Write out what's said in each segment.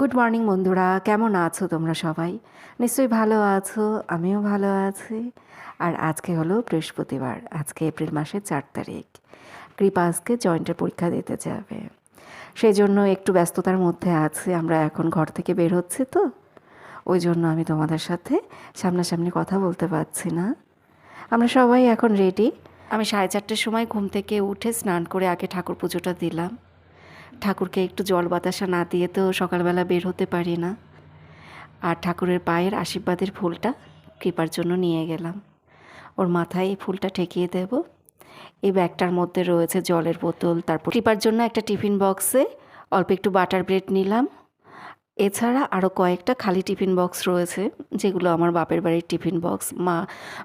Good morning বন্ধুরা। কেমন আছো তোমরা সবাই? নিশ্চয়ই ভালো আছো, আমিও ভালো আছি। আর আজকে হলো বৃহস্পতিবার, আজকে এপ্রিল মাসের চার তারিখ। কৃপা আজকে জয়েন্টের পরীক্ষা দিতে যাবে। সেই জন্য একটু ব্যস্ততার মধ্যে আছে, আমরা এখন ঘর থেকে বের হচ্ছি তো। ওই জন্য আমি তোমাদের সাথে সামনাসামনি কথা বলতে পারছি না। আমরা সবাই এখন রেডি আমি সাড়ে চারটের সময় ঘুম থেকে উঠে স্নান করে আগে ঠাকুর পুজোটা দিলাম। ঠাকুরকে একটু জল বাতাসা না দিয়ে তো সকালবেলা বের হতে পারি না। আর ঠাকুরের পায়ের আশীর্বাদের ফুলটা কৃপার জন্য নিয়ে গেলাম। ওর মাথায় এই ফুলটা ঠেকিয়ে দেব। এই ব্যাগটার মধ্যে রয়েছে জলের বোতল, তারপর কৃপার জন্য একটা টিফিন বক্সে অল্প একটু বাটার ব্রেড নিলাম। এছাড়া আরও কয়েকটা খালি টিফিন বক্স রয়েছে, যেগুলো আমার বাপের বাড়ির টিফিন বক্স। মা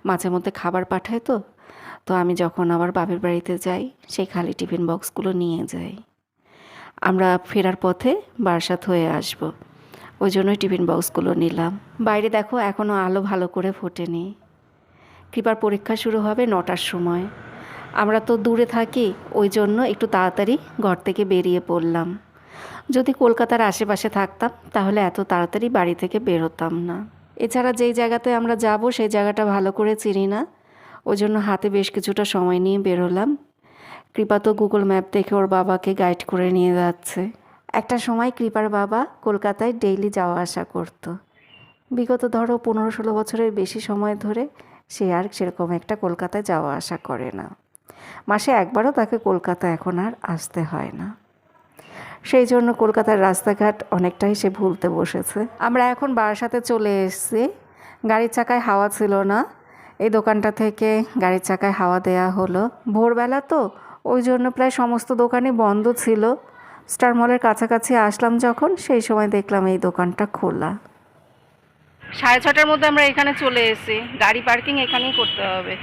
মাঝে মধ্যে খাবার পাঠায় তো তো আমি যখন আবার বাপের বাড়িতে যাই, সেই খালি টিফিন বক্সগুলো নিয়ে যাই। আমরা ফেরার পথে বারাসাত হয়ে আসব। ওই জন্যই টিফিন বক্সগুলো নিলাম। বাইরে দেখো এখনও আলো ভালো করে ফোটেনি। কৃপার পরীক্ষা শুরু হবে নটার সময়। আমরা তো দূরে থাকি, ওই জন্য একটু তাড়াতাড়ি ঘর থেকে বেরিয়ে পড়লাম। যদি কলকাতার আশেপাশে থাকতাম, তাহলে এত তাড়াতাড়ি বাড়ি থেকে বেরোতাম না। এছাড়া যেই জায়গাতে আমরা যাব, সেই জায়গাটা ভালো করে চিনি না। ওই জন্য হাতে বেশ কিছুটা সময় নিয়ে বেরোলাম। কৃপা তো গুগল ম্যাপ দেখে ওর বাবাকে গাইড করে নিয়ে যাচ্ছে। একটা সময় কৃপার বাবা কলকাতায় ডেইলি যাওয়া আসা করতো। বিগত ধরো পনেরো ষোলো বছরের বেশি সময় ধরে সে আর সেরকম একটা কলকাতায় যাওয়া আসা করে না। মাসে একবারও তাকে কলকাতা এখন আর আসতে হয় না। সেই জন্য কলকাতার রাস্তাঘাট অনেকটাই সে ভুলতে বসেছে। আমরা এখন বারাসাতে চলে এসেছি। গাড়ির চাকায় হাওয়া ছিল না। এই দোকানটা থেকে গাড়ির চাকায় হাওয়া দেয়া হলো। ভোরবেলা তো ওই জন্য প্রায় সমস্ত দোকানই বন্ধ ছিল। স্টার মলের কাছাকাছি আসলাম যখন সেই সময় দেখলাম এই দোকানটা খোলা। সাড়ে ছটার মধ্যে আমরা এখানে চলে এসেছি। গাড়ি পার্কিং এখানেই করতে হবে।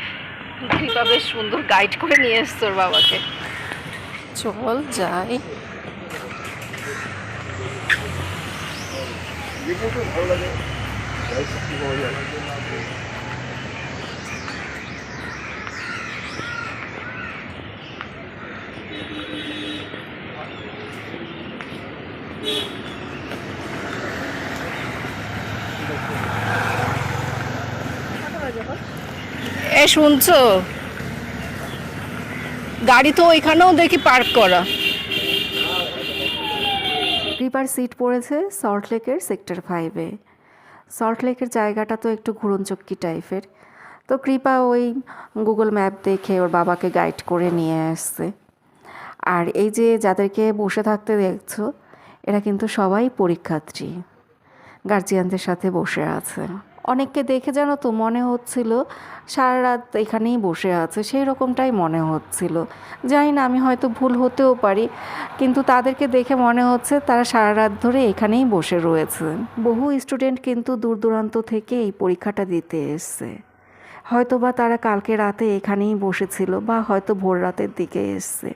বেশ সুন্দর গাইড করে নিয়ে এসছে ওর বাবাকে। চল যাই। এ, শুনছো? গাড়ি তো ওইখানেও দেখি পার্ক করা। কৃপার সিট পড়েছে সল্ট লেকের সেক্টর ফাইভে সল্ট লেকের জায়গাটা তো একটু ঘুরনচক্কি টাইপের তো কৃপা ওই গুগল ম্যাপ দেখে ওর বাবাকে গাইড করে নিয়ে আসছে। আর এই যে যাদেরকে বসে থাকতে দেখছ, এরা কিন্তু সবাই পরীক্ষার্থী। গার্জিয়ানদের সাথে বসে আছে। অনেককে দেখে জানো তো মনে হচ্ছিল সারা রাত এখানেই বসে আছে, সেই রকমটাই মনে হচ্ছিল। জানি না, আমি হয়তো ভুল হতেও পারি, কিন্তু তাদেরকে দেখে মনে হচ্ছে তারা সারা রাত ধরে এখানেই বসে রয়েছে। বহু স্টুডেন্ট কিন্তু দূর দূরান্ত থেকে এই পরীক্ষাটা দিতে এসছে। হয়তো বা তারা কালকে রাতে এখানেই বসেছিল বা হয়তো ভোর রাতের দিকে এসছে।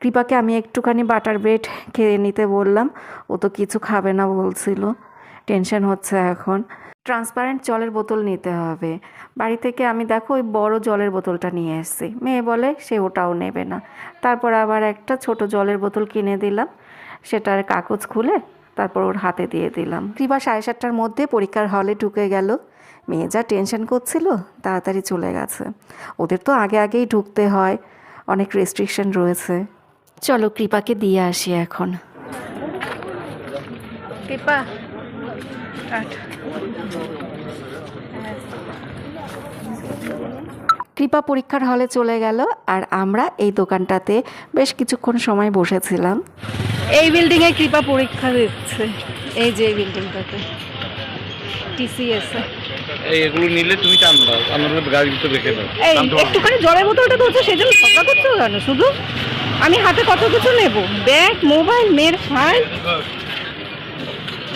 কৃপাকে আমি একটুখানি বাটার ব্রেড খেয়ে নিতে বললাম, ও তো কিছু খাবে না বলছিল। টেনশন হচ্ছে এখন। ট্রান্সপারেন্ট জলের বোতল নিতে হবে। বাড়ি থেকে আমি দেখো ওই বড় জলের বোতলটা নিয়ে এসেছি। মেয়ে বলে সে ওটাও নেবে না। তারপর আবার একটা ছোট জলের বোতল কিনে দিলাম। সেটার কাগজ খুলে তারপর ওর হাতে দিয়ে দিলাম। কৃপা সাড়ে সাতটার মধ্যে পরীক্ষার হলে ঢুকে গেল। মেয়ে যা টেনশন করছিল তাড়াতাড়ি চলে গেছে। ওদের তো আগে আগেই ঢুকতে হয়। অনেক রেস্ট্রিকশন রয়েছে। চলো কৃপাকে দিয়ে আসি এখন। কৃপা। কৃপা পরীক্ষার হলে চলে গেল আর আমরা এই দোকানটাতে বেশ কিছুক্ষণ সময় বসেছিলাম। এই বিল্ডিংয়ে কৃপা পরীক্ষা দিচ্ছে। এই যে এই বিল্ডিংটাতে টিসিএস এই এগুলো নিলে তুমি টান দাও গাড়ির ভিতরে রেখে দাও এই টান দাও। একটুখানি জলের বোতলটা ধরছে সেই জন্য ঝগড়া করছ কেন? শুধু আমি হাতে কত কিছু নেব? ব্যাগ মোবাইল মেয়ের ফাইল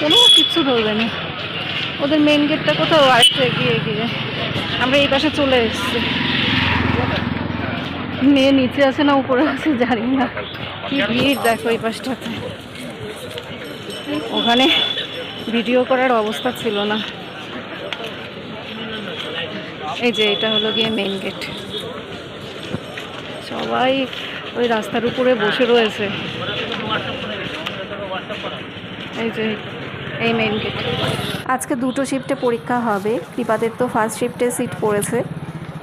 কোনো কিচ্ছু ধরবে না ওদের মেন গেটটা কোথাও আসছে এগিয়ে এগিয়ে। আমরা এই পাশে চলে এসেছি। মেয়ে নিচে আছে না উপরে আছে জানি না। কি ভিড় দেখো এই পাশটাতে। ওখানে ভিডিও করার অবস্থা ছিল না। এই যে এটা হলো গিয়ে মেন গেট সবাই ওই রাস্তার উপরে বসে রয়েছে। এই যে এই মেইন গেট আজকে দুটো শিফটে পরীক্ষা হবে। কৃপাদের তো ফার্স্ট শিফটে সিট পড়েছে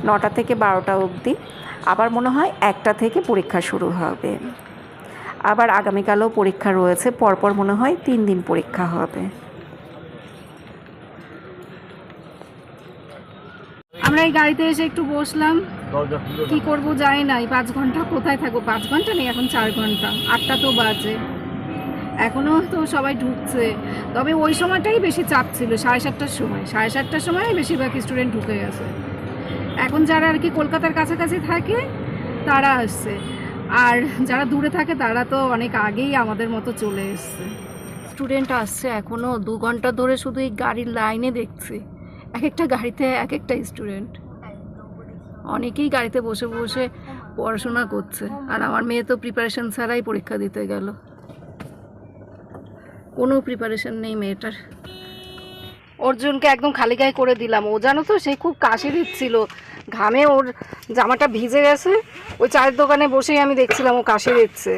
নটা থেকে বারোটা অবধি। আবার মনে হয় একটা থেকে পরীক্ষা শুরু হবে। আবার আগামীকালও পরীক্ষা রয়েছে পরপর মনে হয় তিন দিন পরীক্ষা হবে। আমরা এই গাড়িতে এসে একটু বসলাম। কি করব জানি না এই পাঁচ ঘণ্টা কোথায় থাকব? পাঁচ ঘণ্টা নেই এখন চার ঘণ্টা। আটটা তো বাজে। এখনও তো সবাই ঢুকছে। তবে ওই সময়টাই বেশি চাপ ছিল, সাড়ে সাতটার সময়। সাড়ে সাতটার সময় বেশিরভাগ স্টুডেন্ট ঢুকে গেছে। এখন যারা আর কি কলকাতার কাছাকাছি থাকে, তারা আসছে। আর যারা দূরে থাকে, তারা তো অনেক আগেই আমাদের মতো চলে এসছে। স্টুডেন্ট আসছে এখনও দু ঘণ্টা ধরে শুধু এই গাড়ির লাইনে দেখছি। এক একটা গাড়িতে এক একটা স্টুডেন্ট অনেকেই গাড়িতে বসে বসে পড়াশোনা করছে। আর আমার মেয়ে তো প্রিপারেশন ছাড়াই পরীক্ষা দিতে গেল। কোনো প্রিপারেশন নেই মেয়েটার। অর্জুনকে একদম খালি গায়ে করে দিলাম। ও জানো তো সে খুব কাশি দিচ্ছিল। ঘামে ওর জামাটা ভিজে গেছে। ওই চায়ের দোকানে বসেই আমি দেখছিলাম ও কাশি দিচ্ছে।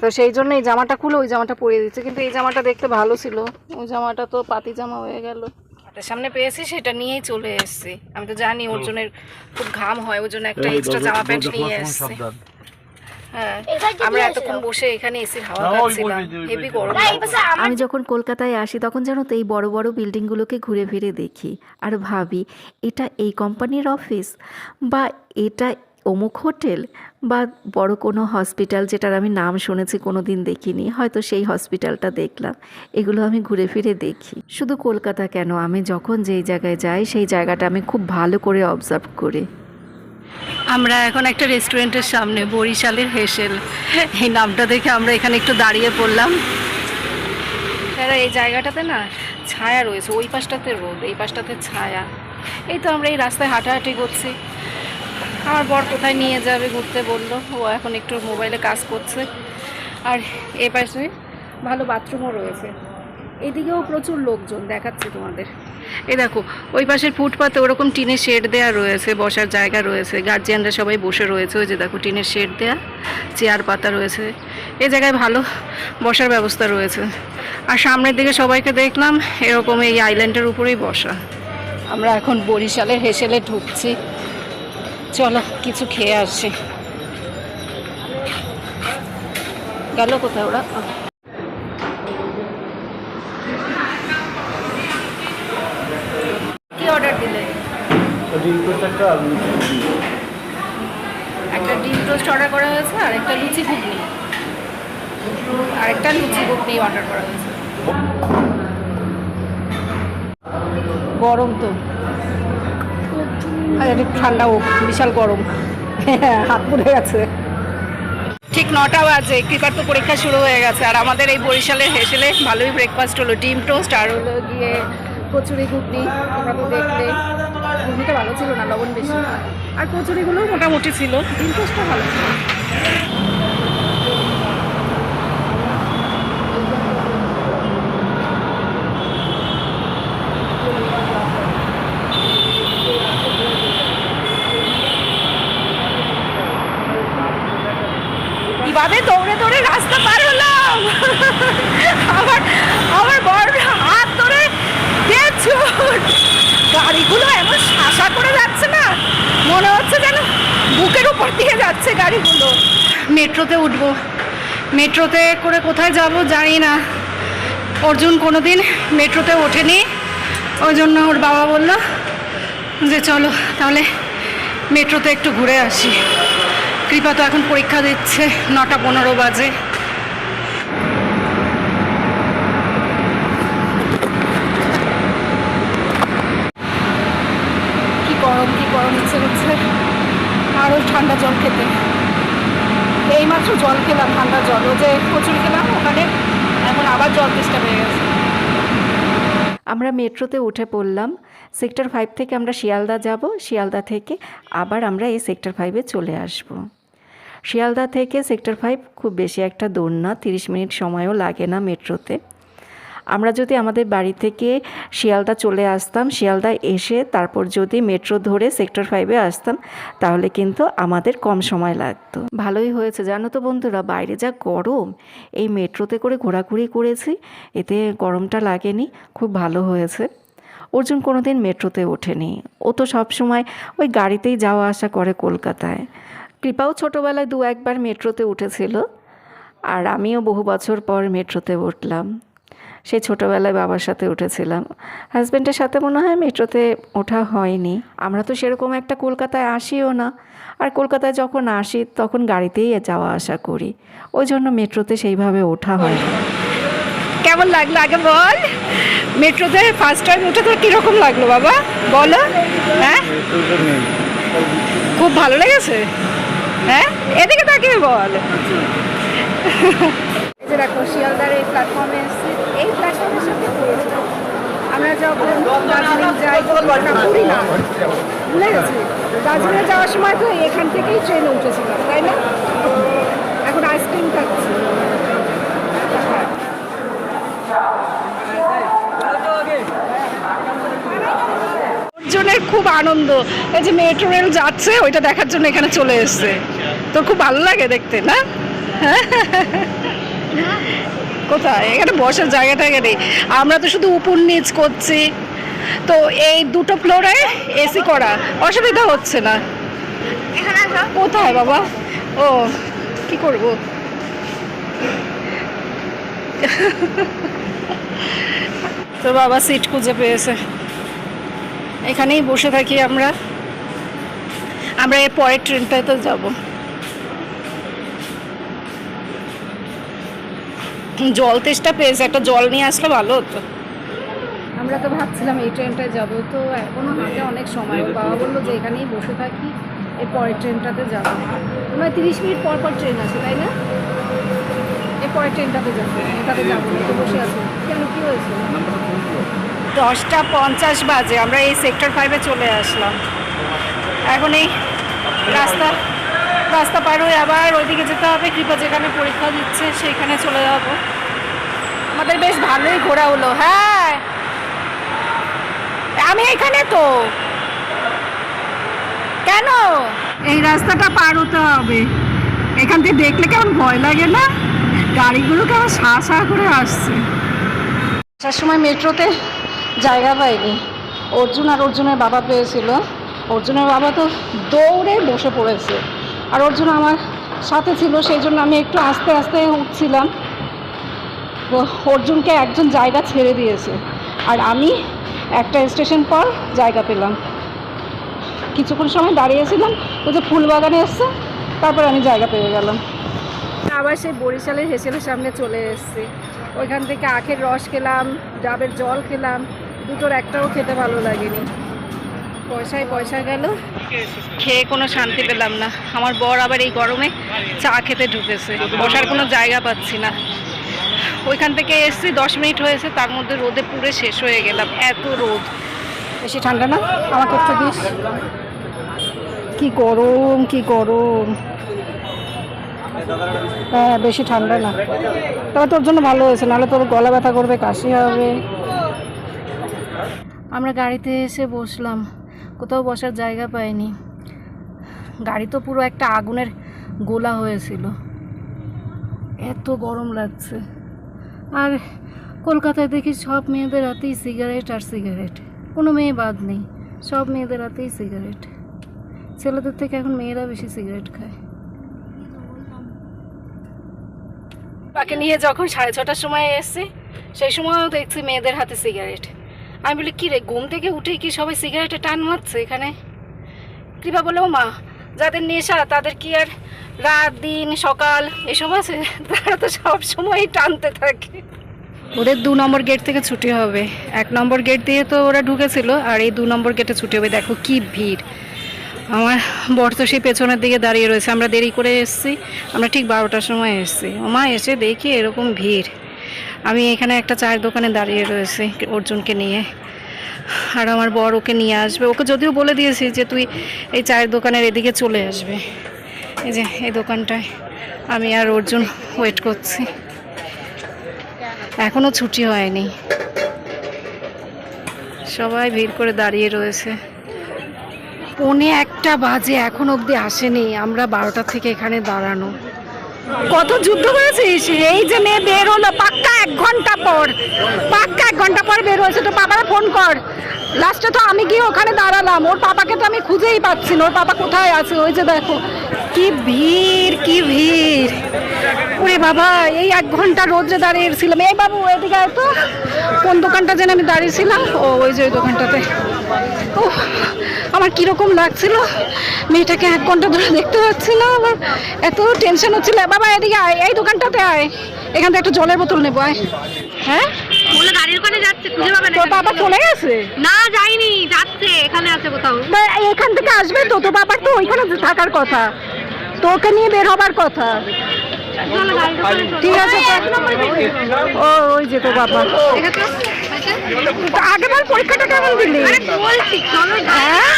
তো সেই জন্য এই জামাটা খুলে ওই জামাটা পরিয়ে দিচ্ছে। কিন্তু এই জামাটা দেখতে ভালো ছিল। ওই জামাটা তো পাতি জামা হয়ে গেল। হাতের সামনে পেয়েছি সেটা নিয়েই চলে এসেছি। আমি তো জানি অর্জুনের খুব ঘাম হয় ওই জন্য একটা এক্সট্রা জামা প্যান্ট নিয়ে এসেছি। হ্যাঁ। আমরা এতক্ষণ বসে এখানে এসির হাওয়া খাচ্ছিলাম। হেভি গরম আমি যখন কলকাতায় আসি তখন জানো তো এই বড় বড় বিল্ডিংগুলোকে ঘুরে ফিরে দেখি। আর ভাবি এটা এই কোম্পানির অফিস? বা এটা অমুক হোটেল? বা বড় কোনো হসপিটাল যেটার আমি নাম শুনেছি কোনো দিন দেখিনি। হয়তো সেই হসপিটালটা দেখলাম। এগুলো আমি ঘুরে ফিরে দেখি। শুধু কলকাতা কেন? আমি যখন যেই জায়গায় যাই সেই জায়গাটা আমি খুব ভালো করে অবজার্ভ করি। আমরা এখন একটা রেস্টুরেন্টের সামনে, বরিশালের হেসেল। এই নামটা দেখে আমরা এখানে একটু দাঁড়িয়ে পড়লাম। দাদা এই জায়গাটাতে না ছায়া রয়েছে, ওই পাশটাতে রোদ, এই পাশটাতে ছায়া। এই তো আমরা এই রাস্তায় হাঁটাহাঁটি করছি। আমার বর কোথায় নিয়ে যাবে ঘুরতে বলল। ও এখন একটু মোবাইলে কাজ করছে। আর এ পাশে ভালো বাথরুমও রয়েছে। এদিকেও প্রচুর লোকজন দেখাচ্ছে তোমাদের। এই দেখো, ওই পাশের ফুটপাতে ওরকম টিনের শেড দেওয়া রয়েছে, বসার জায়গা রয়েছে গার্জিয়ানরা সবাই বসে রয়েছে, ওই যে দেখো টিনের শেড দেওয়া চেয়ার পাতা রয়েছে। এই জায়গায় ভালো বসার ব্যবস্থা রয়েছে। আর সামনের দিকে সবাইকে দেখলাম, এরকম এই আইল্যান্ডের উপরেই বসা। আমরা এখন বরিশালের হেসেলে ঢুকছি। চলো, কিছু খেয়ে আসছি গেল কোথায় ওরা? কি অর্ডার দিলে? একটা ডিম টোস্ট অর্ডার করা হয়েছে আর একটা লুচি ঘুগনি। আর একটা লুচি ঘুগনি অর্ডার করা হয়েছে। গরম তো। আর একটু ঠান্ডাও বিশাল গরম। হাত পুড়ে গেছে। ঠিক নটা বাজে কৃপার তো পরীক্ষা শুরু হয়ে গেছে আর আমাদের এই বরিশালের হেসেলে ভালোই ব্রেকফাস্ট হলো ডিম টোস্ট আর হলো গিয়ে কচুরি ঘুগনি তোমরা তো দেখলে ঘুগনিটা ভালো ছিল না, লবণ বেশি। আর কচুরিগুলো মোটামুটি ছিল, ডিম ভালো ছিল। দৌড়ে দৌড়ে রাস্তা পার হলাম। আমার আমার গাড়িগুলো এমন শাসা করে যাচ্ছে না। মনে হচ্ছে যেন বুকের উপর দিয়ে যাচ্ছে গাড়িগুলো। মেট্রোতে উঠবো। মেট্রোতে করে কোথায় যাব জানি না। অর্জুন কোনো দিন মেট্রোতে ওঠেনি। ওই জন্য ওর বাবা বলল যে, চলো, তাহলে মেট্রোতে একটু ঘুরে আসি। কৃপা তো এখন পরীক্ষা দিচ্ছে নটা পনেরো বাজে। গরম, কি গরম ইচ্ছে করছে? আরও ঠান্ডা জল খেতে। এইমাত্র জল খেলাম, ঠান্ডা জল। ও যে প্রচুর খেলাম, ওখানে এখন আবার জল তেষ্টা পেয়ে গেছে। আমরা মেট্রোতে উঠে পড়লাম। সেক্টর ফাইভ থেকে আমরা শিয়ালদা যাব। শিয়ালদা থেকে আবার আমরা এই সেক্টর ফাইভে চলে আসব। শিয়ালদা থেকে সেক্টর ফাইভ খুব বেশি একটা দূর না, তিরিশ মিনিট সময়ও লাগে না মেট্রোতে। আমরা যদি আমাদের বাড়ি থেকে শিয়ালদা চলে আসতাম, শিয়ালদা এসে তারপর যদি মেট্রো ধরে সেক্টর ফাইভে আসতাম, তাহলে কিন্তু আমাদের কম সময় লাগতো। ভালোই হয়েছে। জানো তো বন্ধুরা, বাইরে যা গরম, এই মেট্রোতে করে ঘোরাঘুরি করেছি, এতে গরমটা লাগেনি, খুব ভালো হয়েছে। অর্জুন কোনো দিন মেট্রোতে ওঠেনি। ও তো সবসময় ওই গাড়িতেই যাওয়া আসা করে কলকাতায়। কৃপাও ছোটোবেলায় দু একবার মেট্রোতে উঠেছিল, আর আমিও বহু বছর পর মেট্রোতে উঠলাম। সেই ছোটোবেলায় বাবার সাথে উঠেছিলাম। হাজব্যান্ডের সাথে মনে হয় মেট্রোতে ওঠা হয়নি। আমরা তো সেরকম একটা কলকাতায় আসিও না। আর কলকাতায় যখন আসি, তখন গাড়িতেই যাওয়া আসা করি। ওই জন্য মেট্রোতে সেইভাবে ওঠা হয় না। কেমন লাগল আগে বল? মেট্রোতে ফার্স্ট টাইম উঠে তোর কীরকম লাগল বাবা? বলো। হ্যাঁ? খুব ভালো লেগেছে। হ্যাঁ? এদিকে তাকিয়ে বল। যে দেখো, শিয়ালদার এই প্ল্যাটফর্মে এসেছি। এই প্ল্যাটফর্মের সাথে আমরা যখন দার্জিলিং যাই করি না। ভুলে গেছি। দার্জিলিংয়ে যাওয়ার সময় তো এখান থেকেই ট্রেনে উঠেছিলাম, তাই না? এখন আইসক্রিম খাচ্ছি। খুব আনন্দ। এই যে মেট্রো রেল যাচ্ছে, ওইটা দেখার জন্য এখানে চলে এসছে। তোর খুব ভালো লাগে দেখতে, না? কোথায়? এখানে বসার জায়গা টায়গা নেই। আমরা তো শুধু উপর নিচ করছি। তো এই দুটো ফ্লোরে এসি করা। অসুবিধা হচ্ছে না। কোথায় বাবা? ও কি করব? তো বাবা সিট খুঁজে পেয়েছে। এখানেই বসে থাকি আমরা। আমরা এর পরের ট্রেনটায় তো যাব। জল তেষ্টা পেয়েছে একটা জল নিয়ে আসলে ভালো হতো। আমরা তো ভাবছিলাম এই ট্রেনটায় যাব তো এখনও হাতে অনেক সময়। বাবা বলল যে এখানেই বসে থাকি এর পরের ট্রেনটাতে যাব। মানে তিরিশ মিনিট পর পর ট্রেন আছে তাই না? এর পরের ট্রেনটাতে যাব এটাতে যাব বসে আছো। কেন কি হয়েছে? দশটা পঞ্চাশ বাজে আমরা এই সেক্টর ফাইভে চলে আসলাম। এখন এই রাস্তা রাস্তা পার হয়ে আবার ওইদিকে যেতে হবে। কৃপা যেখানে পরীক্ষা দিচ্ছে সেইখানে চলে যাব। আমাদের বেশ ভালোই ঘোরা হলো। হ্যাঁ। আমি এখানে তো। কেন? এই রাস্তাটা পার হতে হবে। এখান থেকে দেখলে কেমন ভয় লাগে না? গাড়িগুলো কেমন সা সা করে আসছে। আসার সময় মেট্রোতে জায়গা পাইনি। অর্জুন আর অর্জুনের বাবা পেয়েছিল। অর্জুনের বাবা তো দৌড়ে বসে পড়েছে। আর অর্জুন আমার সাথে ছিল, সেই জন্য আমি একটু আস্তে আস্তে উঠছিলাম। অর্জুনকে একজন জায়গা ছেড়ে দিয়েছে। আর আমি একটা স্টেশন পর জায়গা পেলাম। কিছুক্ষণ সময় দাঁড়িয়েছিলাম ও যে ফুল বাগানে এসছে, তারপর আমি জায়গা পেয়ে গেলাম। আবার সেই বরিশালের হেসেলের সামনে চলে এসেছি। ওইখান থেকে আখের রস খেলাম, ডাবের জল খেলাম, দুটোর একটাও খেতে ভালো লাগেনি। পয়সায় পয়সা গেল। খেয়ে কোনো শান্তি পেলাম না। আমার বর আবার এই গরমে চা খেতে ঢুকেছে। বসার কোনো জায়গা পাচ্ছি না। ওইখান থেকে এসছি দশ মিনিট হয়েছে তার মধ্যে রোদে পুরে শেষ হয়ে গেলাম। এত রোদ। বেশি ঠান্ডা না? আমাকে একটু দিস। কি গরম কি গরম। হ্যাঁ বেশি ঠান্ডা না। তবে তোর জন্য ভালো হয়েছে নাহলে তোর গলা ব্যথা করবে কাশি হবে। আমরা গাড়িতে এসে বসলাম। কোথাও বসার জায়গা পাইনি। গাড়ি তো পুরো একটা আগুনের গোলা হয়েছিল। এত গরম লাগছে। আর কলকাতায় দেখি সব মেয়েদের হাতেই সিগারেট আর সিগারেট। কোনো মেয়ে বাদ নেই, সব মেয়েদের হাতেই সিগারেট। ছেলেদের থেকে এখন মেয়েরা বেশি সিগারেট খায়। তাকে নিয়ে যখন সাড়ে ছটার সময় এসছি, সেই সময়ও দেখছি মেয়েদের হাতে সিগারেট। আমি বলি কী রে ঘুম থেকে উঠে কি সবাই সিগারেটে টান মারছে এখানে? কৃপা বলে মা, যাদের নেশা, তাদের কি আর রাত, দিন, সকাল এসব আছে? তারা তো সব সময় টানতে থাকে। ওদের দু নম্বর গেট থেকে ছুটি হবে। এক নম্বর গেট দিয়ে তো ওরা ঢুকেছিল, আর এই দু নম্বর গেটে ছুটি হবে। দেখো কি ভিড়। আমার বর তো সেই পেছনের দিকে দাঁড়িয়ে রয়েছে। আমরা দেরি করে এসেছি। আমরা ঠিক বারোটার সময় এসেছি। মা, এসে দেখি এরকম ভিড়। আমি এখানে একটা চায়ের দোকানে দাঁড়িয়ে রয়েছি অর্জুনকে নিয়ে। আর আমার বর ওকে নিয়ে আসবে। ওকে যদিও বলে দিয়েছি যে তুই এই চায়ের দোকানের এদিকে চলে আসবে। এই যে, এই দোকানটায় আমি আর অর্জুন ওয়েট করছি। এখনও ছুটি হয়নি। সবাই ভিড় করে দাঁড়িয়ে রয়েছে। পৌনে একটা বাজে এখন অবধি আসেনি। আমরা বারোটা থেকে এখানে দাঁড়ানো। কত যুদ্ধ করেছিস? এই যে মেয়ে বের হলো, পাক্কা এক ঘণ্টা পর, পাক্কা এক ঘণ্টা পর বের হয়েছে তো বাবারা ফোন কর। লাস্টে তো আমি গিয়ে ওখানে দাঁড়ালাম, ওর পাপাকে তো আমি খুঁজেই পাচ্ছি না, ওর পাপা কোথায় আছে? ওই যে দেখো, কি ভিড় কি ভিড়। ওরে বাবা, এই এক ঘণ্টা রোদ্রে দাঁড়িয়েছিলাম। এই বাবু, এদিকে তো। কোন দোকানটা যেন আমি দাঁড়িয়েছিলাম? ও, ওই যে ওই দোকানটাতে। ও আমার কীরকম লাগছিল? মেয়েটাকে এক ঘণ্টা ধরে দেখতে পাচ্ছি না আমার এত টেনশন হচ্ছিল। বাবা এদিকে আয় এই দোকানটাতে আয়। এখান থেকে একটা জলের বোতল নেব আয়। হ্যাঁ? বলে গাড়ির ওখানে যাচ্ছে খুঁজে পাবে না তোর বাবা চলে গেছে? না যাইনি যাচ্ছে এখানে আছে কোথাও। এখান থেকে আসবে তো তোর বাবার তো ওইখানে থাকার কথা। তোকে নিয়ে বের হবার কথা। ঠিক আছে ও ওই যে তোর বাবা। পরীক্ষাটা কেমন দিলি? হ্যাঁ?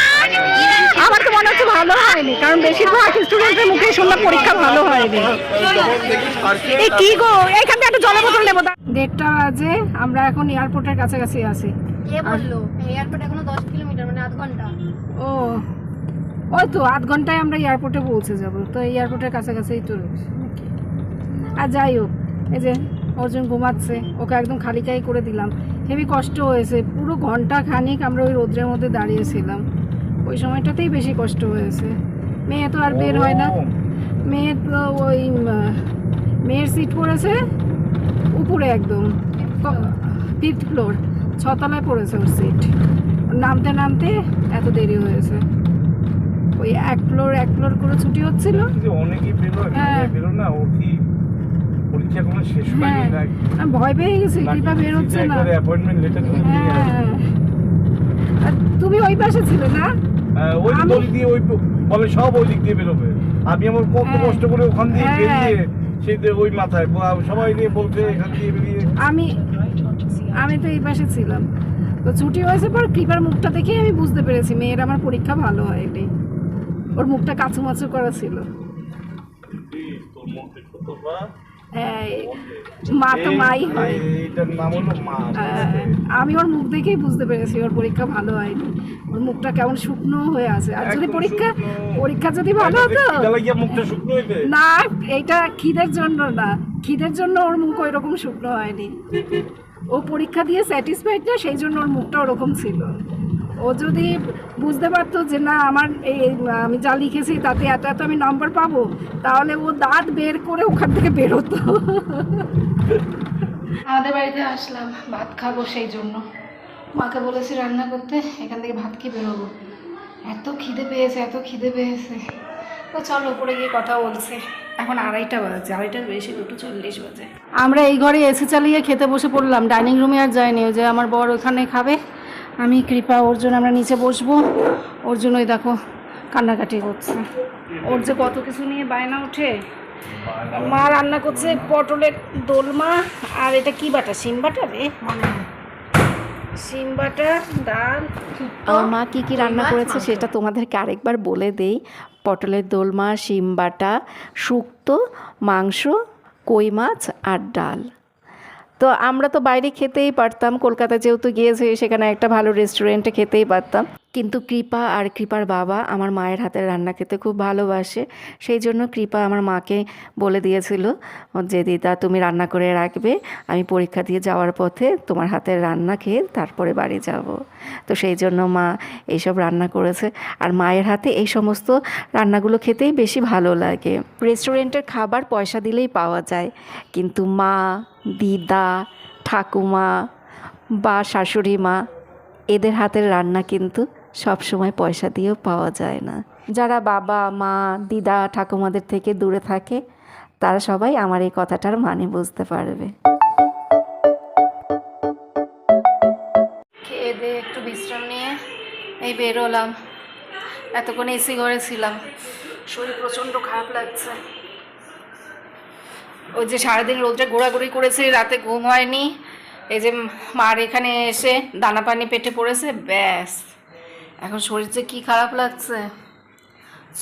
আমার তো মনে হচ্ছে ভালো হয়নি কারণ বেশিরভাগ স্টুডেন্টের মুখে শুনলাম পরীক্ষা ভালো হয়নি। এই কি গো? এইখান থেকে একটা জলের বোতল নেব। দেড়টা বাজে আমরা এখন এয়ারপোর্টের কাছাকাছি আছি। কে বলল? এয়ারপোর্ট এখনও দশ কিলোমিটার মানে আধ ঘণ্টা। ও ওই তো আধ ঘন্টায় আমরা এয়ারপোর্টে পৌঁছে যাব। তো এয়ারপোর্টের কাছাকাছি তো রয়েছে। আর যাই হোক এই যে অর্জুন ঘুমাচ্ছে ওকে একদম খালি খাই করে দিলাম। হেভি কষ্ট হয়েছে পুরো ঘণ্টা খানিক আমরা ওই রোদ্রের মধ্যে দাঁড়িয়েছিলাম ওই সময়টাতেই বেশি কষ্ট হয়েছে। মেয়ে তো আর বের হয় না। মেয়ে তো ওই মেয়ের সিট পড়েছে উপরে একদম ফিফথ ফ্লোর ছতলায় পড়েছে ওর সিট নামতে নামতে এত দেরি হয়েছে। ওই এক ফ্লোর এক ফ্লোর করে ছুটি হচ্ছিল। অনেকেই বেরোয় হ্যাঁ। বেরো না ও কি পরীক্ষা কোনো শেষ হ্যাঁ হয়নি না আমি ভয় পেয়ে গেছি কৃপা বের হচ্ছে না। অ্যাপয়েন্টমেন্ট লেটার হ্যাঁ। আর তুমি ওই পাশে ছিলে না? ওই আমি- দড়ি দিয়ে ওই বলে সব ওই দিক দিয়ে বেরোবে। আমি আমার কত হ্যাঁ। কষ্ট করে ওখান দিয়ে হ্যাঁ। বেরিয়ে সেই যে ওই মাথায় সবাই নিয়ে বলছে এখান দিয়ে বেরিয়ে। আমি আমি তো এই পাশে ছিলাম। তো ছুটি হয়েছে পর কৃপার মুখটা দেখেই আমি বুঝতে পেরেছি মেয়ের আমার পরীক্ষা ভালো হয়নি। ওর মুখটা কাচু মাছু করা ছিল। হ্যাঁ মা তো মাই হয়। হ্যাঁ, আমি ওর মুখ দেখেই বুঝতে পেরেছি ওর পরীক্ষা ভালো হয়নি। ওর মুখটা কেমন শুকনো হয়ে আছে। আর যদি পরীক্ষা পরীক্ষা যদি ভালো হতো না এইটা খিদের জন্য না। খিদের জন্য ওর মুখ ওই রকম শুকনো হয়নি। ও পরীক্ষা দিয়ে স্যাটিসফাইড না সেই জন্য ওর মুখটা ওরকম ছিল। ও যদি বুঝতে পারতো যে না আমার এই আমি যা লিখেছি তাতে এত এত আমি নম্বর পাবো তাহলে ও দাঁত বের করে ওখান থেকে বেরোতো আমাদের বাড়িতে আসলাম ভাত খাব সেই জন্য। মাকে বলেছি রান্না করতে এখান থেকে ভাত খেয়ে বেরোবো। এত খিদে পেয়েছে এত খিদে পেয়েছে। তো চলো উপরে গিয়ে কথা বলছে। এখন আড়াইটা বাজে আড়াইটার বেশি দুটো চল্লিশ বাজে। আমরা এই ঘরে এসি চালিয়ে খেতে বসে পড়লাম ডাইনিং রুমে আর যাইনি যে আমার বর ওখানে খাবে। আমি কৃপা ওর জন্য আমরা নিচে বসবো। ওর জন্যই দেখো কান্নাকাটি করছে ওর যে কত কিছু নিয়ে বায়না ওঠে। মা রান্না করছে পটলের দোলমা। আর এটা কি বাটা? শিম বাটা রে? ডাল আমার মা কী কী রান্না করেছে সেটা তোমাদেরকে আরেকবার বলে দেই। পটলের দোলমা শিম বাটা শুক্তো মাংস কই মাছ আর ডাল। তো আমরা তো বাইরে খেতেই পারতাম। কলকাতা যেহেতু গিয়েছে, সেখানে একটা ভালো রেস্টুরেন্টে খেতেই পারতাম। কিন্তু কৃপা আর কৃপার বাবা আমার মায়ের হাতের রান্না খেতে খুব ভালোবাসে। সেই জন্য কৃপা আমার মাকে বলে দিয়েছিল যে, দিদা, তুমি রান্না করে রাখবে। আমি পরীক্ষা দিয়ে যাওয়ার পথে তোমার হাতের রান্না খেয়ে তারপরে বাড়ি যাব। তো সেই জন্য মা এইসব রান্না করেছে। আর মায়ের হাতে এই সমস্ত রান্নাগুলো খেতেই বেশি ভালো লাগে। রেস্টুরেন্টের খাবার পয়সা দিলেই পাওয়া যায়। কিন্তু মা, দিদা, ঠাকুমা বা শাশুড়ি মা, এদের হাতের রান্না কিন্তু সব সময় পয়সা দিয়েও পাওয়া যায় না। যারা বাবা, মা, দিদা, ঠাকুমাদের থেকে দূরে থাকে, তারা সবাই আমার এই কথাটার মানে বুঝতে পারবে। খেয়ে দিয়ে একটু বিশ্রাম নিয়ে। এই বেরোলাম। এতক্ষণ এসি ঘরে ছিলাম। শরীর প্রচণ্ড খারাপ লাগছে। ওই যে সারাদিন রোদটা ঘোরাঘুরি করেছি, রাতে ঘুম হয়নি। এই যে মার এখানে এসে দানা পানি পেটে পড়েছে, ব্যাস। এখন শরীর যে কী খারাপ লাগছে?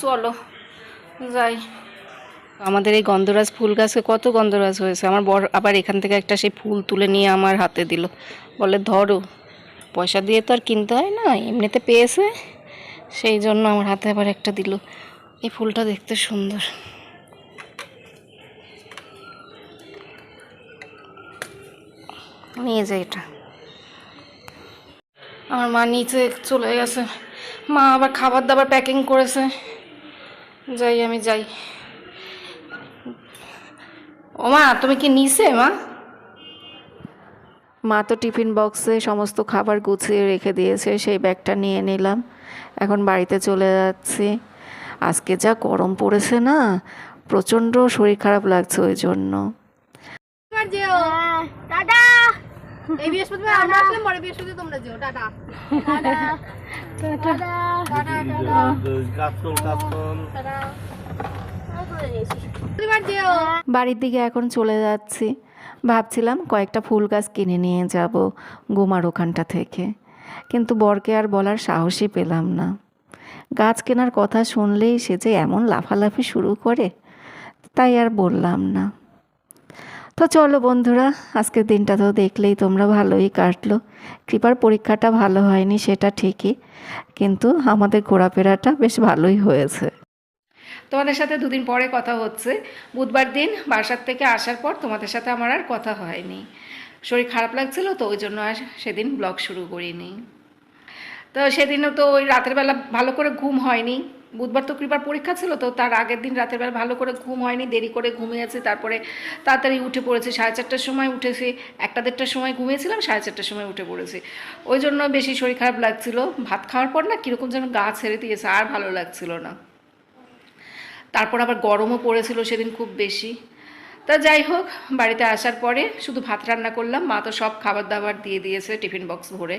চলো, যাই। আমাদের এই গন্ধরাজ ফুল গাছে কত গন্ধরাজ হয়েছে। আমার বর আবার এখান থেকে একটা সেই ফুল তুলে নিয়ে আমার হাতে দিল। বলে, ধরো, পয়সা দিয়ে তো আর কিনতে হয় না, এমনিতে পেয়েছে? সেই জন্য আমার হাতে আবার একটা দিল। এই ফুলটা দেখতে সুন্দর। নিয়ে যাই এটা। আমার মা নিচে চলে গেছে। মা আবার খাবার দাবার প্যাকিং করেছে। যাই আমি যাই। ও মা তুমি কি নিছে মা? মা তো টিফিন বক্সে সমস্ত খাবার গুছিয়ে রেখে দিয়েছে সেই ব্যাগটা নিয়ে নিলাম। এখন বাড়িতে চলে যাচ্ছি। আজকে যা গরম পড়েছে না প্রচণ্ড শরীর খারাপ লাগছে ওই জন্য। এই বৃহস্পতিবার আমরা আসলাম পরে বৃহস্পতি তোমরা যেও। টাটা। টাটা। টাটা। টাটা। কাপতল কাপতল টাটা বাড়ির দিকে এখন চলে যাচ্ছি। ভাবছিলাম কয়েকটা ফুল গাছ কিনে নিয়ে যাব গোমার ওখানটা থেকে। কিন্তু বরকে আর বলার সাহসই পেলাম না। গাছ কেনার কথা শুনলেই সে যে এমন লাফালাফি শুরু করে তাই আর বললাম না। তো চলো বন্ধুরা, আজকের দিনটা তো দেখলেই তোমরা ভালোই কাটলো। কৃপার পরীক্ষাটা ভালো হয়নি, সেটা ঠিকই, কিন্তু আমাদের ঘোরাফেরাটা বেশ ভালোই হয়েছে। তোমাদের সাথে দুদিন পরে কথা হচ্ছে। বুধবার দিন বাসার থেকে আসার পর তোমাদের সাথে আমার আর কথা হয়নি। শরীর খারাপ লাগছিল তো, ওই জন্য আর সেদিন ব্লগ শুরু করিনি। তো সেদিনও তো ওই রাতের বেলা ভালো করে ঘুম হয়নি। বুধবার তো কৃপার পরীক্ষা ছিল তো তার আগের দিন রাতের বেলা ভালো করে ঘুম হয়নি, দেরি করে ঘুমিয়েছি, তারপরে তাড়াতাড়ি উঠে পড়েছি। সাড়ে চারটার সময় উঠেছি, একটা দেড়টার সময় ঘুমিয়েছিলাম, সাড়ে চারটার সময় উঠে পড়েছি। ওই জন্য বেশি শরীর খারাপ লাগছিল। ভাত খাওয়ার পর না কীরকম যেন গা ছেড়ে দিয়েছে, আর ভালো লাগছিল না। তারপর আবার গরমও পড়েছিল সেদিন খুব বেশি। তা যাই হোক, বাড়িতে আসার পরে শুধু ভাত রান্না করলাম, মা তো সব খাবার দাবার দিয়ে দিয়েছে টিফিন বক্স ভরে।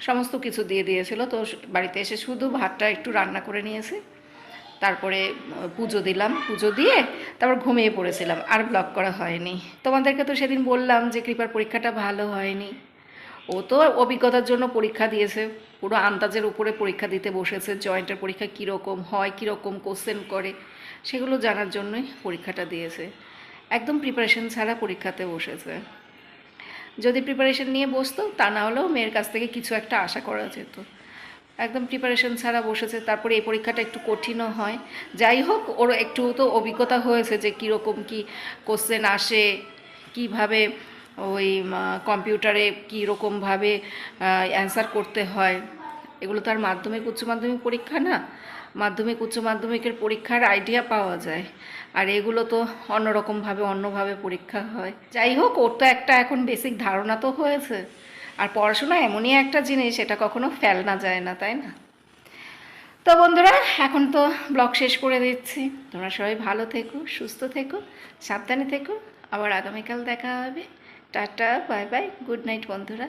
সমস্ত কিছু দিয়ে দিয়েছিল। তো বাড়িতে এসে শুধু ভাতটা একটু রান্না করে নিয়েছি। তারপরে পুজো দিলাম। পুজো দিয়ে তারপর ঘুমিয়ে পড়েছিলাম। আর ব্লগ করা হয়নি। তোমাদেরকে তো সেদিন বললাম যে কৃপার পরীক্ষাটা ভালো হয়নি। ও তো অভিজ্ঞতার জন্য পরীক্ষা দিয়েছে। পুরো আন্দাজের উপরে পরীক্ষা দিতে বসেছে। জয়েন্টের পরীক্ষা কীরকম হয়, কীরকম কোশ্চেন করে, সেগুলো জানার জন্যই পরীক্ষাটা দিয়েছে। একদম প্রিপারেশন ছাড়া পরীক্ষাতে বসেছে। যদি প্রিপারেশন নিয়ে বসতো, তা না হলেও মেয়ের কাছ থেকে কিছু একটা আশা করা যেত। একদম প্রিপারেশন ছাড়া বসেছে, তারপরে এই পরীক্ষাটা একটু কঠিনও হয়। যাই হোক, ওর একটু তো অভিজ্ঞতা হয়েছে যে কীরকম কি কোশ্চেন আসে, কীভাবে ওই কম্পিউটারে কীরকমভাবে অ্যান্সার করতে হয়। এগুলো তো আর মাধ্যমিক, উচ্চ মাধ্যমিক পরীক্ষা না। মাধ্যমিক, উচ্চ মাধ্যমিকের পরীক্ষার আইডিয়া পাওয়া যায়। আর এগুলো তো অন্যরকমভাবে, অন্যভাবে পরীক্ষা হয়। যাই হোক, ওর তো একটা এখন বেসিক ধারণা তো হয়েছে। আর পড়াশোনা এমনই একটা জিনিস, এটা কখনো ফেলনা যায় না, তাই না? তো বন্ধুরা, এখন তো ব্লগ শেষ করে দিচ্ছি। তোমরা সবাই ভালো থেকো, সুস্থ থেকো, সাবধানে থেকো। আবার আগামীকাল দেখা হবে। Tata, bye bye, good night বন্ধুরা।